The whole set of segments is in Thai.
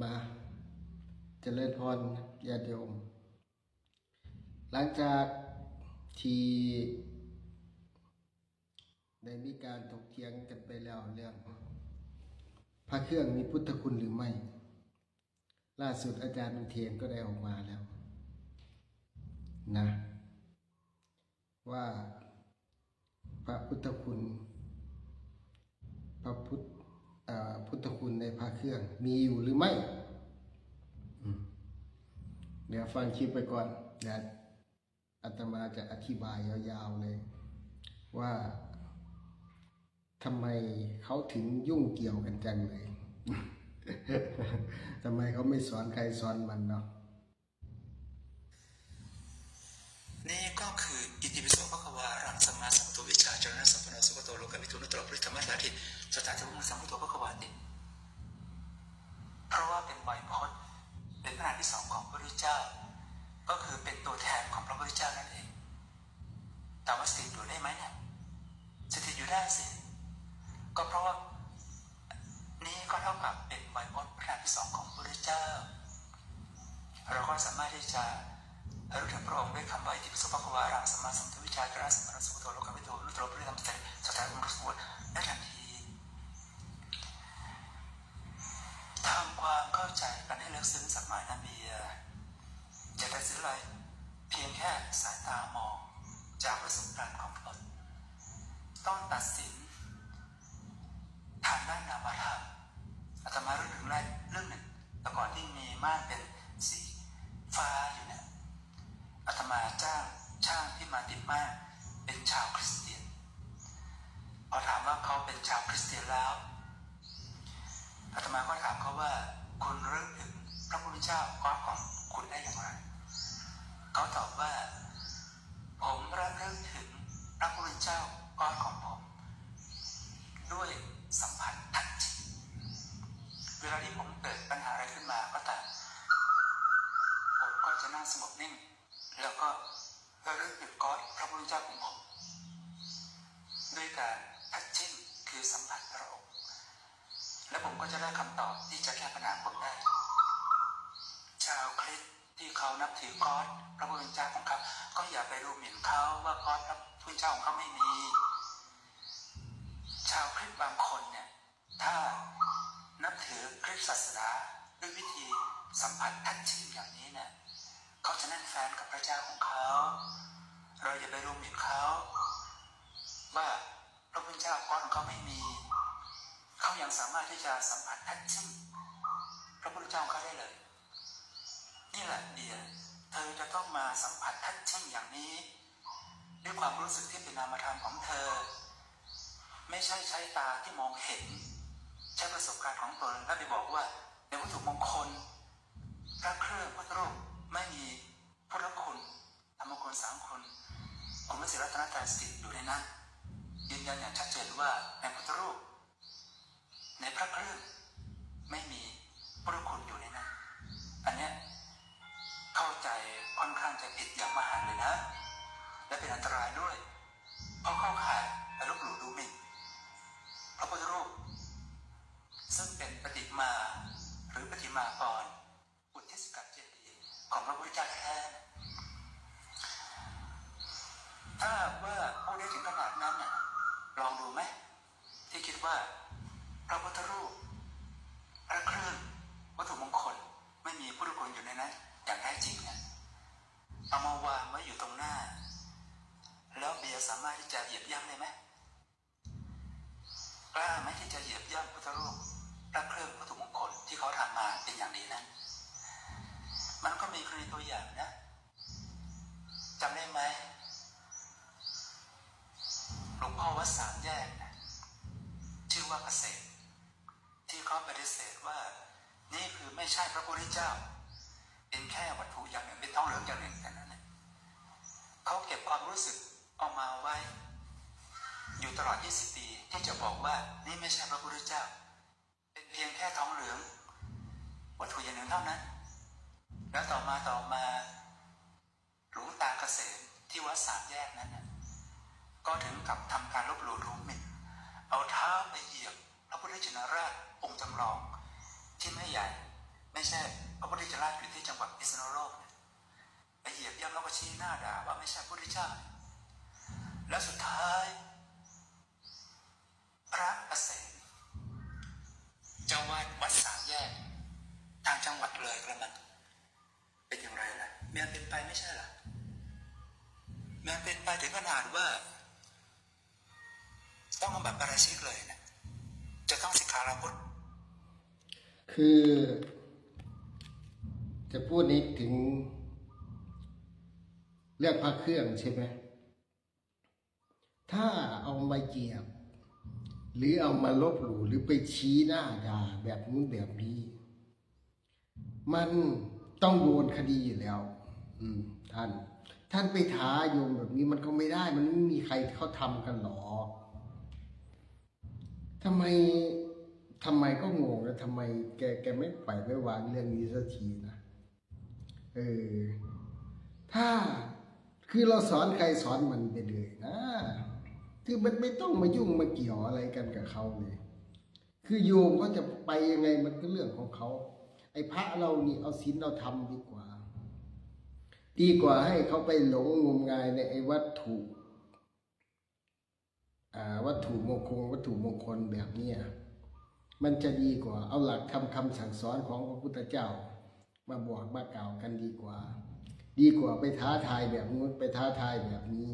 มาเจริญพรญาติโยม หลังจากที่ได้มีการถกเถียงกันไปแล้วเรื่องพระเครื่องมีพุทธคุณหรือไม่ ล่าสุดอาจารย์อุเทนก็ได้ออกมาแล้ว นะ ว่าพระพุทธคุณ พระพุทธ พุทธคุณในพระเครื่อง มีอยู่หรือไม่ เดี๋ยวฟังคลิปไปก่อนเดี๋ยวอาตมาจะอธิบายยาวๆเลย ว่าทำไมเขาถึงยุ่งเกี่ยวกันจังเลยทำไมเขาไม่สอนใครสอนมันเนาะ นี่ก็คืออิติปิโสภควารังสมาสัมพุวิชาจรณะสัมปนสุขโตโลกวิทูนุตตรปริธรรมสาธิตสถานที่มุสัมพุทโธภควาติเพราะว่าเป็นไวยพจน์เป็นพระนามที่สองของพระพุทธเจ้า ก็คือเป็นตัวแทนของพระพุทธเจ้านั่นเองแต่ว่าสถิตอยู่ได้ไหมเนี่ยสถิตอยู่ได้สิก็เพราะว่านี่ก็เท่ากับเป็นไวยพจน์พระนามที่สองของพระพุทธเจ้า เราก็สามารถที่จะ ระลึกถึงพระองค์ด้วยคำว่าอิติปิโสภควารังสมาสัมพุทธวิชาจาสัมปันโนสุขโตโลกวิทูนุตตรปริธรรมสาธิตสถานที่มุสมุทได้ทันทีทำความเข้าใจกันให้ลึกซึ้งสักหน่อยนะเบียจะได้ซื้ออะไรเพียงแค่สายตามองจากประสบการณ์ของตนต้องตัดสิน ทางด้านนามธรรมอาตมาเรื่องถึงแรกเรื่องหนึ่งแต่ก่อนที่มีม่านเป็นสีฟ้าอยู่เนี่ยอาตมาจ้างช่างที่มาติดม่านเป็นชาวคริสเตียน พอถามว่าเขาเป็นชาวคริสเตียนแล้ว อาตมาก็ถามเขาว่าคุณเรื่องถึงพระพุทธเจ้าก้อนของคุณได้อย่างไร เขาตอบว่า ผมระลึกถึงพระพุทธเจ้าก้อนของผม ด้วยสัมผัสทันทีเวลาที่ผมเกิดปัญหาอะไรขึ้นมาก็ตามผมก็จะนั่งสงบนิ่ง แล้วก็ระลึกถึงก้อนพระพุทธเจ้าของผม ด้วยการทัชชิ่งคือสัมผัสพระองค์ และผมก็จะได้คำตอบที่จะแก้ปัญหาผมได้ ชาวคริสต์ที่เขานับถือก้อนพระพุทธเจ้าของเขาก็อย่าไปดูหมิ่นเขาว่าก้อนพระพุทธเจ้าของเขาไม่มี ชาวคริสต์บางคนเนี่ยถ้านับถือคริสต์ศาสนาด้วยวิธีสัมผัสทัชชิ่งอย่างนี้เนี่ยเขาจะแน่นแฟนกับพระเจ้าของเขา เราอย่าไปดูหมิ่นเขาว่าพระพุทธเจ้าก้อนเขาไม่มี เขายังสามารถที่จะสัมผัสทัชชิ่งพระพุทธเจ้าของเขาได้เลย นี่แหละเดียเธอจะต้องมาสัมผัสทัชชิ่งอย่างนี้ ด้วยความรู้สึกที่เป็นนามธรรมของเธอ ไม่ใช่ใช้ตาที่มองเห็น ใช้ประสบการณ์ของตนแล้วไปบอกว่าในวัตถุมงคลพระเครื่องพุทธรูปไม่มีพุทธคุณธรรมคุณสามคุณคุณพระศิรัตนตรัสถิอยู่ในนั้นยืนยันอย่างชัดเจนว่าในพุทธรูป ในพระเครื่องไม่มีพุทธคุณอยู่ในนั้น อันเนี้ยเข้าใจค่อนข้างจะผิดอย่างมหันเลยนะ และเป็นอันตรายด้วย เพราะเข้าข่ายและลบหลู่ดูหมิ่นพระพุทธรูป ซึ่งเป็นปฏิมาหรือปฏิมากรอุทิศกับเจดีย์ของพระพุทธเจ้าแท้ถ้าว่าพูดได้ถึงขนาดนั้นน่ะลองดูไหมที่คิดว่า พระพุทธรูปพระเครื่องวัตถุมงคลไม่มีพุทธคุณอยู่ในนั้นอย่างแท้จริงเนี่ยเอามาวางไว้อยู่ตรงหน้า แล้วเบียร์สามารถที่จะเหยียบย่ำได้ไหมกล้าไหมที่จะเหยียบย่ำพุทธรูปพระเครื่องวัตถุมงคลที่เขาทำมาเป็นอย่างดีนั้น มันก็มีกรณีตัวอย่างนะจำได้ไหมหลวงพ่อวัดสามแยกนะชื่อว่าเกษตร ที่เขาปฏิเสธว่า นี่คือไม่ใช่พระพุทธเจ้า เป็นแค่วัตถุอย่างหนึ่งเป็นทองเหลืองอย่างหนึ่งแต่นั้นนะเขาเก็บความรู้สึกเอามาไว้ อยู่ตลอด 20 ปีที่จะบอกว่านี่ไม่ใช่พระพุทธเจ้า เป็นเพียงแค่ทองเหลือง วัตถุอย่างหนึ่งเท่านั้น แล้วต่อมาต่อมาหลวงตาเกษมที่วัดสามแยกนั้นนะก็ถึงกับทำการลบหลู่ดูหมิ่นเอาเท้าไปเหยียบพระพุทธชินราช องค์จำลองที่ไม่ใหญ่ ไม่ใช่พระพุทธเจ้าอยู่ที่จังหวัดพิษณุโลกเนี่ยไปเหยียบย่ำแล้วก็ชี้หน้าด่าว่าไม่ใช่พระพุทธเจ้าแล้วสุดท้าย พระเกษมเจ้าวาดวัดสามแยกทางจังหวัดเลยกระมังเป็นอย่างไรล่ะแม้เป็นไปไม่ใช่หรอแม้เป็นไปถึงขนาดว่า ต้องเอาแบบปราชิกเลยนะจะต้องสิกขาลาพุทธ คือ จะพูดนี้ถึง เรื่องพระเครื่องใช่ไหมถ้าเอามาเหยียบ หรือเอามาลบหลู่หรือไปชี้หน้าด่าแบบนู้นแบบนี้ มันต้องโดนคดีอยู่แล้ว อืม ท่าน ท่านไปท้าโยมแบบนี้มันก็ไม่ได้ มันไม่มีใครเขาทำกันหรอกทำไม ทำไมก็งงแล้วทำไมแกแกไม่ปล่อยไม่วางเรื่องนี้สักทีนะเออถ้าคือเราสอนใครสอนมันไปเลยนะคือมันไม่ต้องมายุ่งมาเกี่ยวอะไรกันกับเขาเลย คือโยมเขาจะไปยังไงมันก็เรื่องของเขาไอ้พระเรานี่เอาศีลเราทำดีกว่า ดีกว่าให้เขาไปหลงงมงายในไอ้วัตถุอ่าวัตถุมงคลวัตถุมงคลแบบเนี้ย มันจะดีกว่า เอาหลักคำคำสั่งสอนของพระพุทธเจ้า มาบอกมากล่าวกันดีกว่า ดีกว่าไปท้าทายแบบนู้นไปท้าทายแบบนี้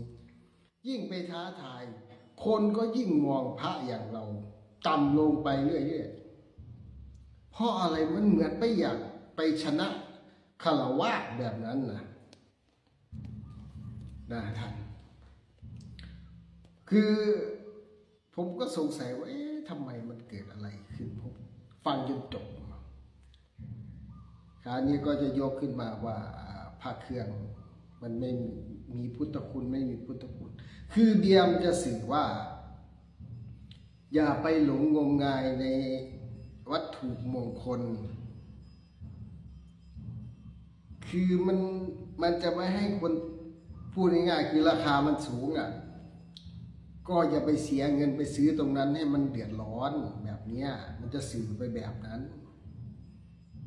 ยิ่งไปท้าทาย คนก็ยิ่งมองพระอย่างเรา ต่ำลงไปเรื่อยๆเพราะอะไรมันเหมือนไปอยากไปชนะคารวะแบบนั้นนะนะท่านคือผมก็สงสัยว่าเอ๊ะ ทำไมมันเกิดอะไรขึ้นผมฟังจนจบคราวนี้ก็จะยกขึ้นมาว่าพระเครื่องมันไม่มีพุทธคุณไม่มีพุทธคุณ คือเบียมจะสื่อว่า อย่าไปหลงงมงายในวัตถุมงคล คือมันมันจะไม่ให้คนพูดง่ายๆคือราคามันสูงอะ ก็อย่าไปเสียเงินไปซื้อตรงนั้นให้มันเดือดร้อนแบบเนี้ย มันจะสื่อไปแบบนั้น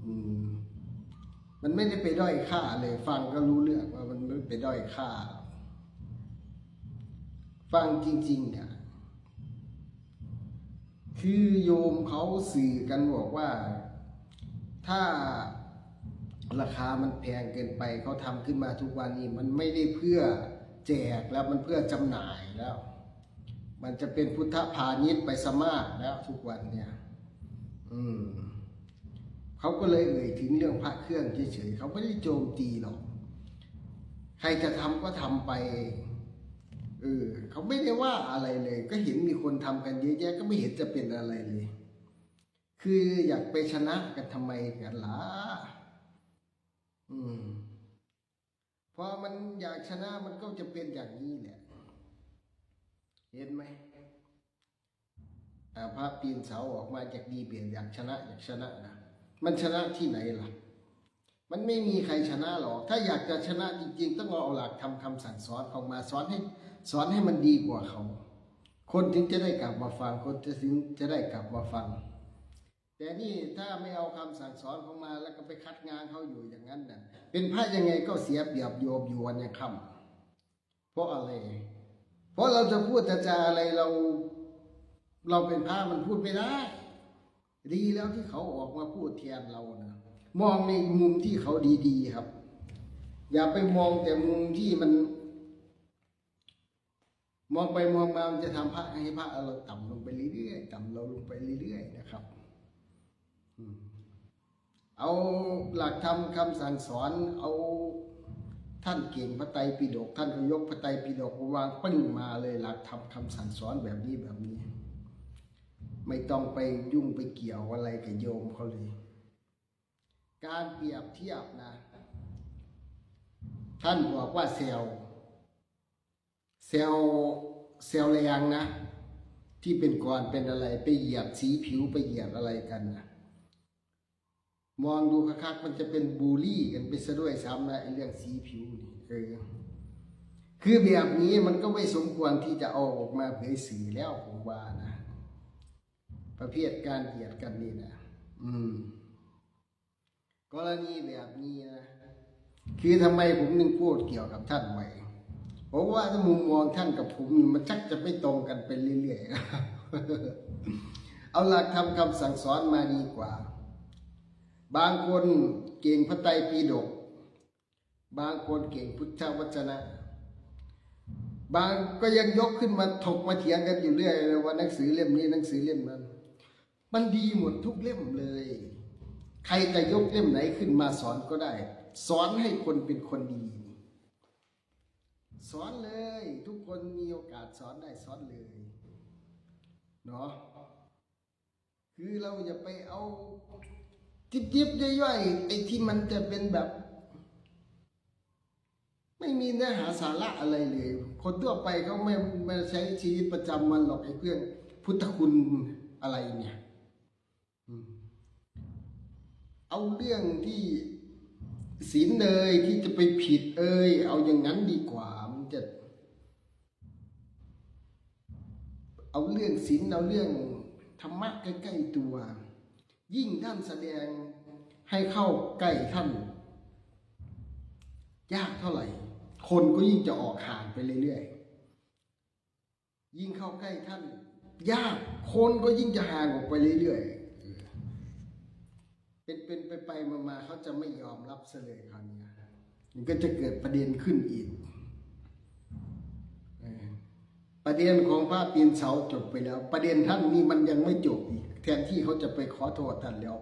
อืม มันไม่ได้ไปด้อยค่าเลย ฟังก็รู้เรื่องว่ามันไม่ไปด้อยค่า ฟังจริงๆอะคือโยมเขาสื่อกันบอกว่า ถ้าราคามันแพงเกินไปเขาทำขึ้นมาทุกวันนี้ มันไม่ได้เพื่อแจกแล้วมันเพื่อจำหน่ายแล้ว มันจะเป็นพุทธพาณิชย์ไปสมาแล้วทุกวันเนี่ย อืมเขาก็เลยเอ่ยถึงเรื่องพระเครื่องเฉยๆเขาไม่ได้โจมตีหรอก ใครจะทำก็ทำไป เออเขาไม่ได้ว่าอะไรเลย ก็เห็นมีคนทำกันเยอะแยะก็ไม่เห็นจะเป็นอะไรเลย คืออยากไปชนะกันทำไมกันล่ะ อืมพอมันอยากชนะมันก็จะเป็นอย่างนี้แหละ เห็นไหมอ่าพระปีนเสาออกมาจากดีเปลี่ยนอยากชนะอยากชนะนะมันชนะที่ไหนล่ะ มันไม่มีใครชนะหรอก ถ้าอยากจะชนะจริง ๆ ต้องเอาหลักทำคำสั่งสอนออกมาสอนให้ สอนให้มันดีกว่าเขา คนถึงจะได้กลับมาฟัง คนจะถึงจะได้กลับมาฟัง แต่นี่ถ้าไม่เอาคำสั่งสอนของมาแล้วก็ไปคัดงานเขาอยู่อย่างนั้นน่ะ เป็นพระยังไงก็เสียเปรียบโยมอยู่วันยังคำเพราะอะไร เพราะเราจะพูดจะจาอะไรเรา เราเป็นพระมันพูดไม่ได้ ดีแล้วที่เขาออกมาพูดแทนเรานะมองในมุมที่เขาดีๆครับ อย่าไปมองแต่มุมที่มัน มองไปมองมามันจะทำพระให้พระเราต่ำลงไปเรื่อยๆต่ำเราลงไปเรื่อยๆนะครับเอาหลักธรรมคำสั่งสอนเอา ท่านเก่งพระไตรปิฎกท่านก็ยกพระไตรปิฎกมาวางปึ้งมาเลยหลักธรรมคำสั่งสอนแบบนี้แบบนี้ ไม่ต้องไปยุ่งไปเกี่ยวอะไรกับโยมเขาเลย การเปรียบเทียบนะ ท่านบอกว่าเซลเซลเซลแรงนะ ที่เป็นก้อนเป็นอะไรไปเหยียบสีผิวไปเหยียบอะไรกันนะ มองดูคักๆมันจะเป็นบูลลี่กันไปซะด้วยซ้ำนะไอเรื่องสีผิวนี่เออคือแบบนี้มันก็ไม่สมควรที่จะเอาออกมาเผยสื่อแล้วผมว่านะ ประเภทการเหยียดกันนี่นะอืม กรณีแบบนี้นะคือทำไมผมนึงพูดเกี่ยวกับท่านใหม่เพราะว่าถ้ามุมมองท่านกับผมมันชักจะไม่ตรงกันไปเรื่อยๆเอาหลักธรรมคำสั่งสอนมาดีกว่า บางคนเก่งพระไตรปิฎกบางคนเก่งพุทธวจนะ บางก็ยังยกขึ้นมาถกมาเถียงกันอยู่เรื่อยเลยว่าหนังสือเล่มนี้หนังสือเล่มนั้น มันดีหมดทุกเล่มเลย ใครจะยกเล่มไหนขึ้นมาสอนก็ได้ สอนให้คนเป็นคนดี สอนเลย ทุกคนมีโอกาสสอนได้สอนเลยเนาะคือเราอย่าไปเอา จิบๆย่อยๆไอ้ที่มันจะเป็นแบบ ไม่มีเนื้อหาสาระอะไรเลย คนทั่วไปเขาไม่ไม่ใช้ชีวิตประจำวันหรอกไอ้เรื่องพุทธคุณอะไรเนี่ยเอาเรื่องที่ศีลเลยที่จะไปผิดเอ้ยเอาอย่างนั้นดีกว่ามันจะ เอาเรื่องศีลเอาเรื่องธรรมะใกล้ๆตัว ยิ่งท่านแสดงให้เข้าใกล้ท่าน ยากเท่าไหร่ คนก็ยิ่งจะออกห่างไปเรื่อยๆ ยิ่งเข้าใกล้ท่าน ยากคนก็ยิ่งจะห่างออกไปเรื่อยๆ เป็นเป็นไปไปมามาเขาจะไม่ยอมรับเสลยคราวนี้มันก็จะเกิดประเด็นขึ้นอีกประเด็นของพระปีนเสาจบไปแล้ว ประเด็นท่านนี่มันยังไม่จบอีก แทนที่เขาจะไปขอโทษท่านแล้ว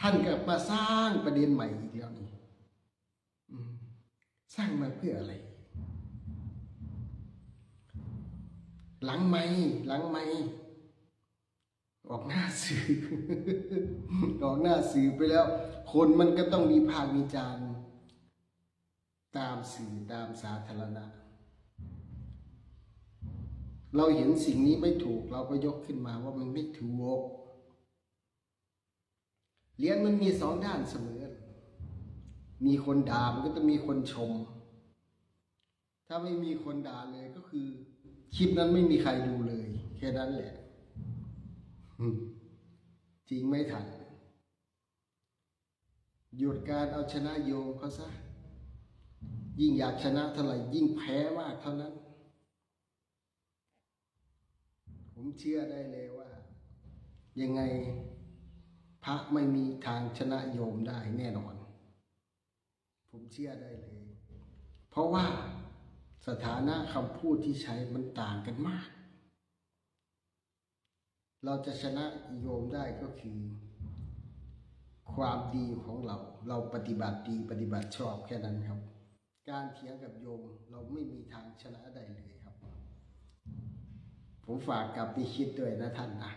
ท่านก็มาสร้างประเด็นใหม่อีกแล้วนี่สร้างมาเพื่ออะไร หลังไม่หลังไม่ออกหน้าสื่อออกหน้าสื่อไปแล้ว คนมันก็ต้องมีภาควิจาร์ตามสื่อตามสาธารณะ เราเห็นสิ่งนี้ไม่ถูก เราก็ยกขึ้นมาว่ามันไม่ถูก เรียนมันมีสองด้านเสมอ มีคนด่ามันก็จะมีคนชม ถ้าไม่มีคนด่าเลยก็คือคลิปนั้นไม่มีใครดูเลย แค่นั้นแหละจริงไม่ทัน หยุดการเอาชนะโยมเขาซะ ยิ่งอยากชนะเท่าไหร่ยิ่งแพ้มากเท่านั้น ผมเชื่อได้เลยว่า ยังไง พระไม่มีทางชนะโยมได้แน่นอน ผมเชื่อได้เลย เพราะว่าสถานะคำพูดที่ใช้มันต่างกันมาก เราจะชนะโยมได้ก็คือ ความดีของเรา เราปฏิบัติดีปฏิบัติชอบแค่นั้นครับ การเถียงกับโยมเราไม่มีทางชนะได้เลยครับ ผมฝากกลับไปคิดด้วยนะท่านนะ